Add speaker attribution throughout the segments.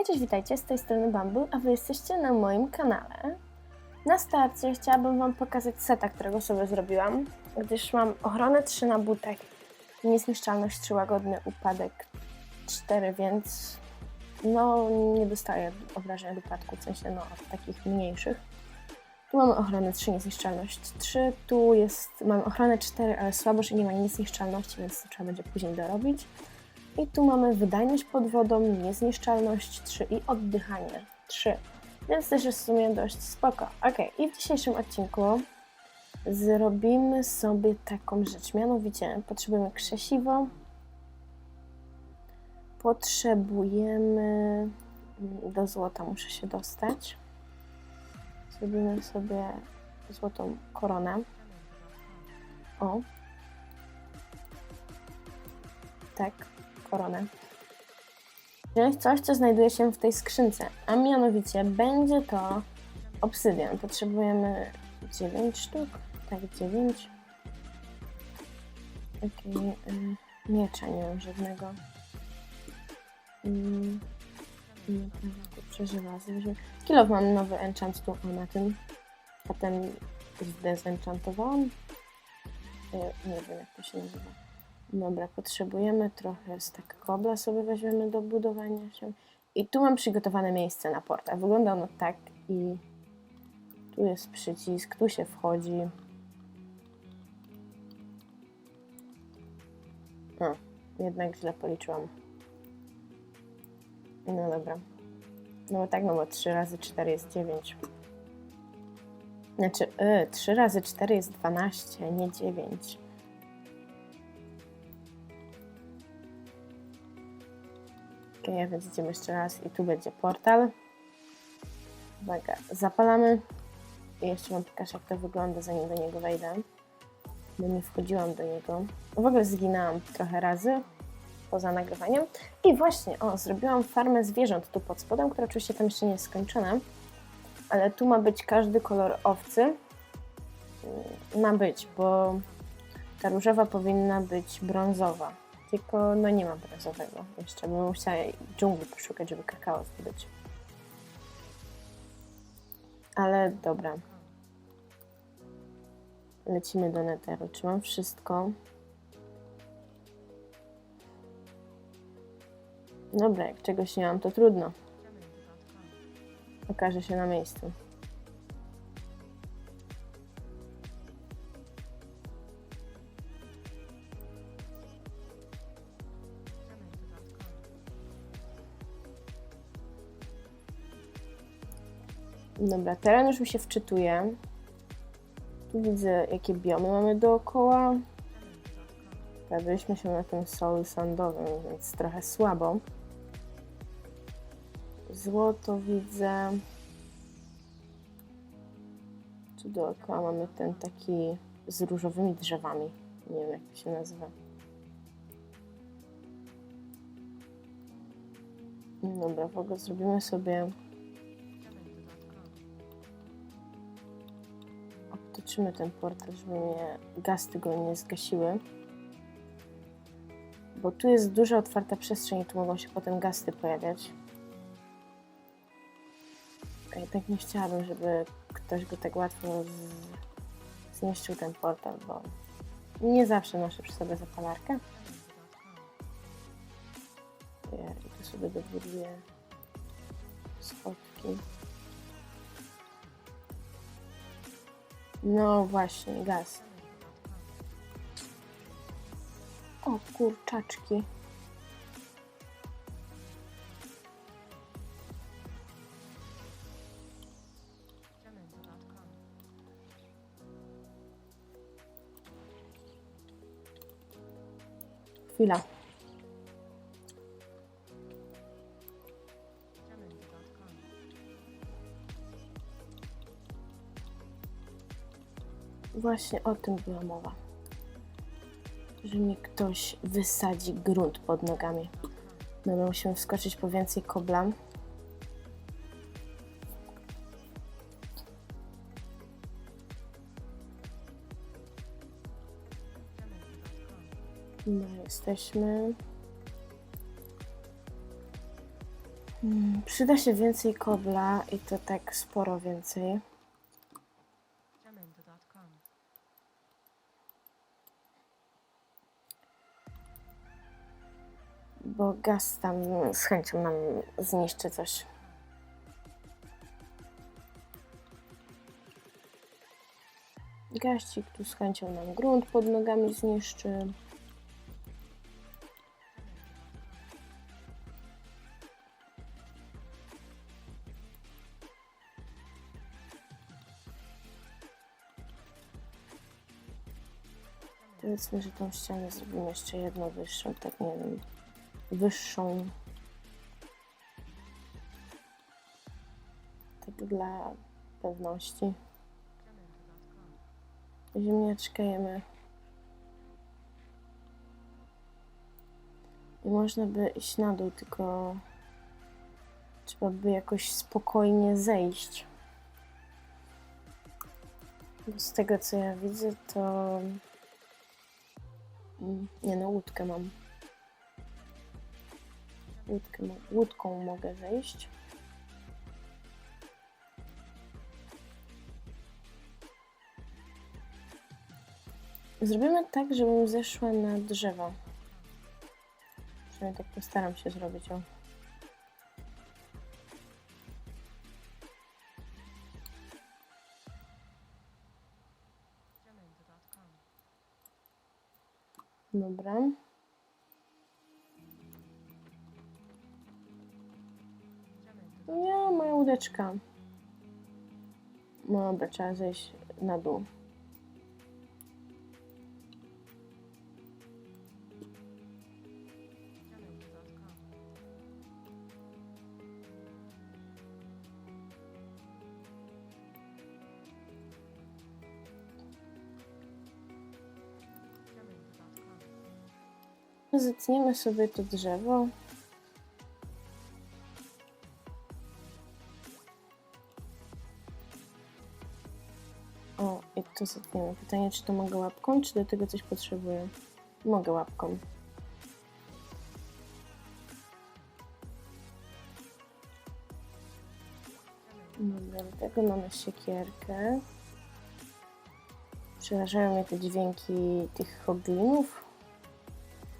Speaker 1: Hej, cześć, witajcie, z tej strony Bumble, a wy jesteście na moim kanale. Na starcie chciałabym wam pokazać seta, którego sobie zrobiłam, gdyż mam ochronę 3 na butek, niezniszczalność 3, łagodny upadek 4, więc no nie dostaję obrażeń od upadku, w sensie no od takich mniejszych. Tu mamy ochronę 3, niezniszczalność 3, tu jest, mam ochronę 4, ale słabo, że nie ma niezniszczalności, więc to trzeba będzie później dorobić. I tu mamy wydajność pod wodą, niezniszczalność 3 i oddychanie 3. Więc też jest w sumie dość spoko. Ok, i w dzisiejszym odcinku zrobimy sobie taką rzecz. Mianowicie potrzebujemy krzesiwo, potrzebujemy do złota, muszę się dostać. Zrobimy sobie złotą koronę. O. Tak, koronę. Wziąć coś, co znajduje się w tej skrzynce, a mianowicie będzie to obsydian. Potrzebujemy 9 sztuk, tak 9. Okej, y, miecza nie mam żadnego. Mm, nie, przeżywa. Kilo mam nowy enchant tu, na tym. Potem zdezenchantowałam. Y, Nie wiem jak to się nazywa. Dobra, potrzebujemy trochę z tak kobla sobie weźmiemy do budowania się. I tu mam przygotowane miejsce na portal. Wygląda ono tak i tu jest przycisk, tu się wchodzi. O, jednak źle policzyłam. No dobra. No bo tak, no bo 3 razy 4 jest 9. Znaczy, y, 3 razy 4 jest 12, nie 9. Ok, więc idziemy jeszcze raz i tu będzie portal. Uwaga, zapalamy. I jeszcze wam pokażę jak to wygląda zanim do niego wejdę. Bo nie wchodziłam do niego. W ogóle zginęłam trochę razy poza nagrywaniem. I właśnie, o, zrobiłam farmę zwierząt tu pod spodem, która oczywiście tam jeszcze nie jest skończona. Ale tu ma być każdy kolor owcy. Mm, Ma być, bo ta różowa powinna być brązowa. Tylko no nie ma brązowego jeszcze, bo musiała dżungli poszukać, żeby kakao zdobyć. Ale dobra. Lecimy do netheru. Czy mam wszystko? Dobra, jak czegoś nie mam, to trudno. Okaże się na miejscu. Dobra, teren już mi się wczytuje. Tu widzę, jakie biomy mamy dookoła. Pojawiliśmy się na tym solu sandowym, więc trochę słabo. Złoto widzę. Tu dookoła mamy ten taki z różowymi drzewami. Nie wiem, jak to się nazywa. Dobra, w ogóle zrobimy sobie obtoczymy ten portal, żeby mnie gasty go nie zgasiły. Bo tu jest duża otwarta przestrzeń i tu mogą się potem gasty pojawiać. A ja tak nie chciałabym, żeby ktoś go tak łatwo zniszczył ten portal, bo nie zawsze noszę przy sobie zapalarkę. Ja tu sobie dobuduję schodki. No właśnie, gaz. O kurczaczki. Chwila. Właśnie o tym była mowa. Że mi ktoś wysadzi grunt pod nogami. No, my musimy wskoczyć po więcej kobla. No, jesteśmy. Mm, Przyda się więcej kobla i to tak sporo więcej. Gaz tam z chęcią nam zniszczy coś. Gaścik tu z chęcią nam grunt pod nogami zniszczy. Powiedzmy, że tą ścianę zrobimy jeszcze jedną wyższą, tak nie wiem, wyższą. Tak dla pewności. Ziemniaczkę jemy. I można by iść na dół, tylko trzeba by jakoś spokojnie zejść. Bo z tego co ja widzę, to. Mm, Nie no, łódkę mam. Łódkę, łódką mogę zejść. Zrobimy tak, żebym zeszła na drzewo. Przynajmniej tak postaram się zrobić. O. Dobra. Łódeczka. No dobra, trzeba zejść na dół. Zetniemy sobie to drzewo. To zetniemy. Pytanie, czy to mogę łapką, czy do tego coś potrzebuję? Mogę łapką. Dobra, do tego mamy siekierkę. Przerażają mnie te dźwięki tych hoglinów.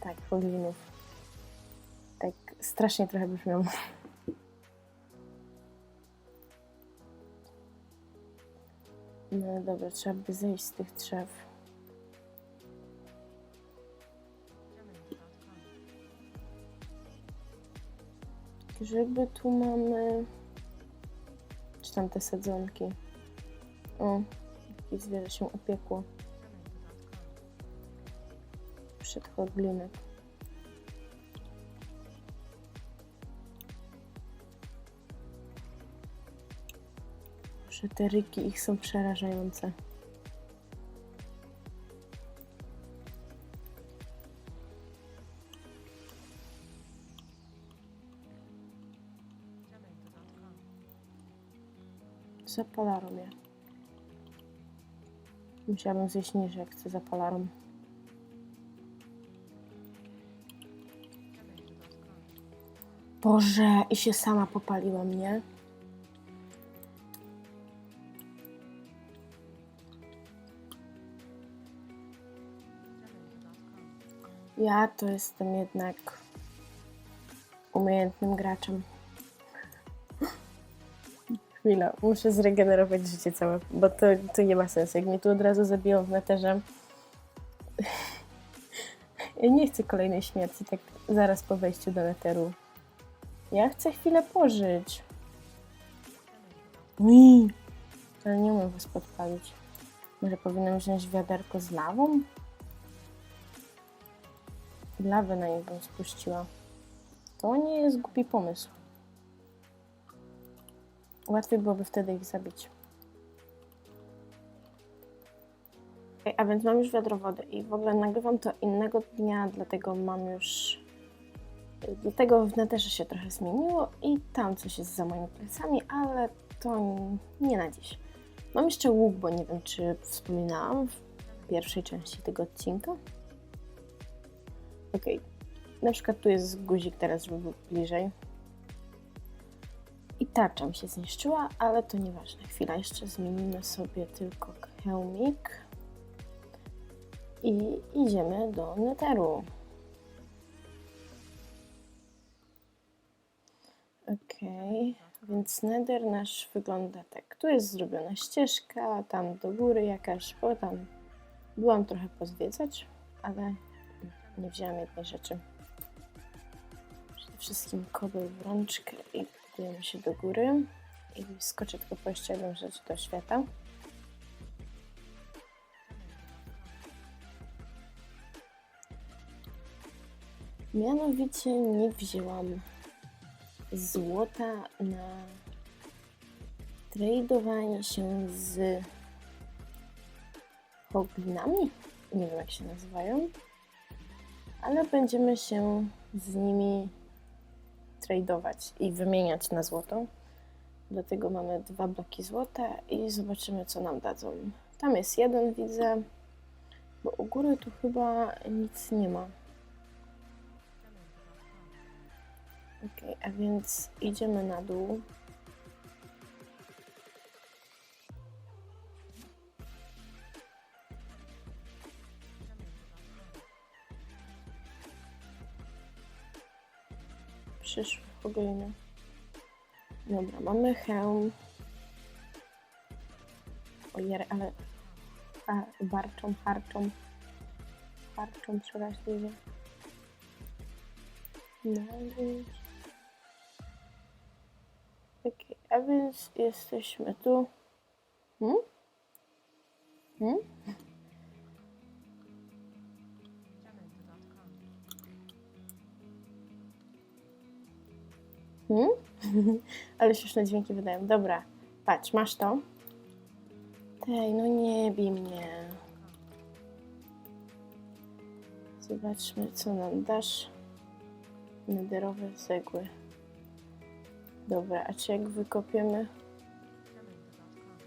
Speaker 1: Tak, hoglinów. Tak strasznie trochę brzmią. No dobra, trzeba by zejść z tych drzew. Grzyby tu mamy. Czy tam te sadzonki? O, jakieś zwierzę się upiekło.
Speaker 2: Jamendo.com.
Speaker 1: Że te ryki ich są przerażające.
Speaker 2: Jamendo.com.
Speaker 1: Zapalarom je. Musiałabym zejść niżej, jak chcę.
Speaker 2: Jamendo.com.
Speaker 1: Boże, i się sama popaliłam, nie? Ja to jestem jednak umiejętnym graczem. Chwila, muszę zregenerować życie całe, bo to, to nie ma sensu. Jak mnie tu od razu zabiją w neterze. Ja nie chcę kolejnej śmierci, tak zaraz po wejściu do neteru. Ja chcę chwilę pożyć. Ui, ale nie umiem was podpalić. Może powinnam wziąć wiaderko z lawą? Lawę na nie bym spuściła. To nie jest głupi pomysł. Łatwiej byłoby wtedy ich zabić. A więc mam już wiadro wody i w ogóle nagrywam to innego dnia, dlatego mam już... Dlatego w neterze się trochę zmieniło i tam coś jest za moimi plecami, ale to nie na dziś. Mam jeszcze łuk, bo nie wiem, czy wspominałam w pierwszej części tego odcinka. Okej. Na przykład tu jest guzik teraz, żeby był bliżej. Tarcza mi się zniszczyła, ale to nieważne. Chwila, jeszcze zmienimy sobie tylko hełmik. I idziemy do neteru. Okej, więc nether nasz wygląda tak. Tu jest zrobiona ścieżka, tam do góry jakaś, bo tam byłam trochę pozwiedzać, ale nie wzięłam jednej rzeczy. Przede wszystkim kobyl w rączkę i budujemy się do góry. I skoczę tylko po jeszcze jedną rzecz do świata. Mianowicie nie wzięłam złota na tradowanie się z hoblinami. Nie wiem jak się nazywają, ale będziemy się z nimi tradować i wymieniać na złoto. Dlatego mamy dwa bloki złota i zobaczymy, co nam dadzą. Tam jest jeden, widzę, bo u góry tu chyba nic nie ma. Ok, a więc idziemy na dół. Przyszły gobliny. Dobra, mamy hełm. Ojej, ale a, barczą, harczą. Harczą przeraźliwie. No więc... Okej, a więc jesteśmy tu. Hmm? Hmm? Hmm? Ale śmieszne dźwięki wydają. Dobra, patrz, masz to. Tej, no nie bij mnie. Zobaczmy, co nam dasz. Nederowe cegły. Dobra, a czy jak wykopiemy,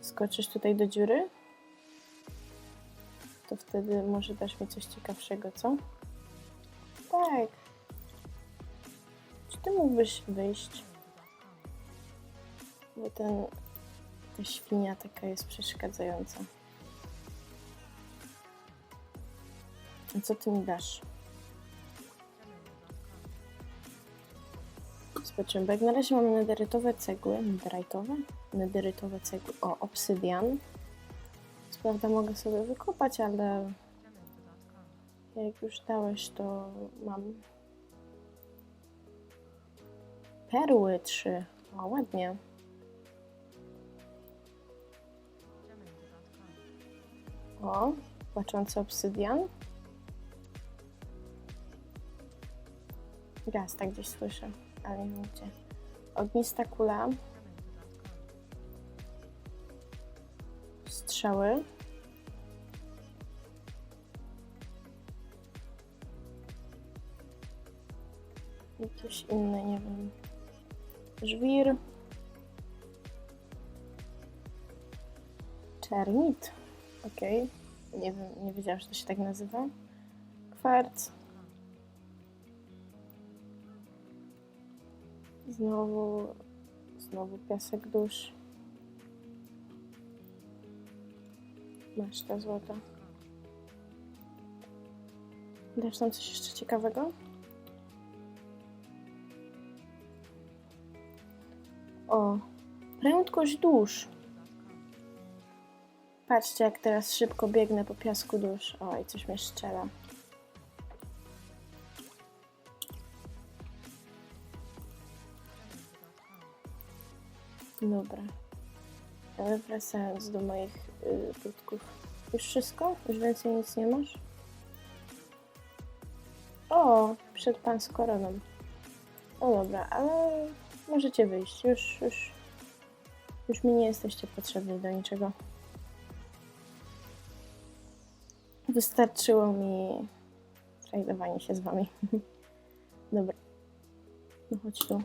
Speaker 1: skoczysz tutaj do dziury? To wtedy może dasz mi coś ciekawszego, co? Tak. Ty mógłbyś wyjść? Bo ten, ta świnia taka jest przeszkadzająca. A co ty mi dasz? Zobaczymy, jak na razie mamy nederytowe cegły. Nederytowe? Nederytowe cegły. O, obsydian. Co prawda mogę sobie wykopać, ale jak już dałeś, to mam perły trzy. O, ładnie. O, płaczący obsydian. Gaz, tak gdzieś słyszę, ale nie wiem gdzie. Ognista kula. Strzały. Jakieś inne, nie wiem. Żwir. Czernit. Okej. Nie wiem, nie wiedziałam, że to się tak nazywa. Kwarc. Znowu, znowu piasek dusz. Masz te złota. Dasz nam coś jeszcze ciekawego? O, prędkość dusz. Patrzcie, jak teraz szybko biegnę po piasku dusz. Oj, coś mnie strzela. Dobra. Wracając do moich y, dudków. Już wszystko? Już więcej nic nie masz? O, przed pan z koroną. No dobra, ale możecie wyjść. Już, już, już mi nie jesteście potrzebni do niczego. Wystarczyło mi trajdowanie się z wami. Dobra. No chodź tu.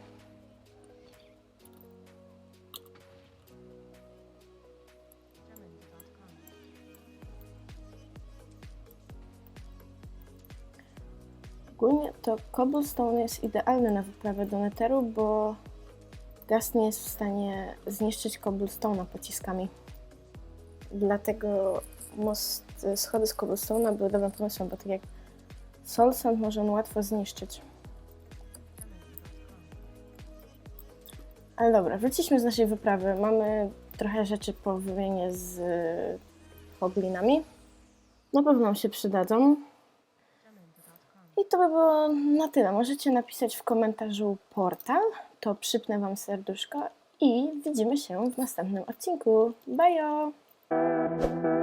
Speaker 1: Ogólnie to cobblestone jest idealny na wyprawę do neteru, bo gaz nie jest w stanie zniszczyć cobblestone'a pociskami. Dlatego most, schody z cobblestone'a były dobrym pomysłem, bo tak jak soul sand może on łatwo zniszczyć. Ale dobra, wróciliśmy z naszej wyprawy. Mamy trochę rzeczy po wymianie z y, hoblinami. Na pewno nam się przydadzą. I to by było na tyle. Możecie napisać w komentarzu portal, to przypnę Wam serduszko i widzimy się w następnym odcinku. Bye!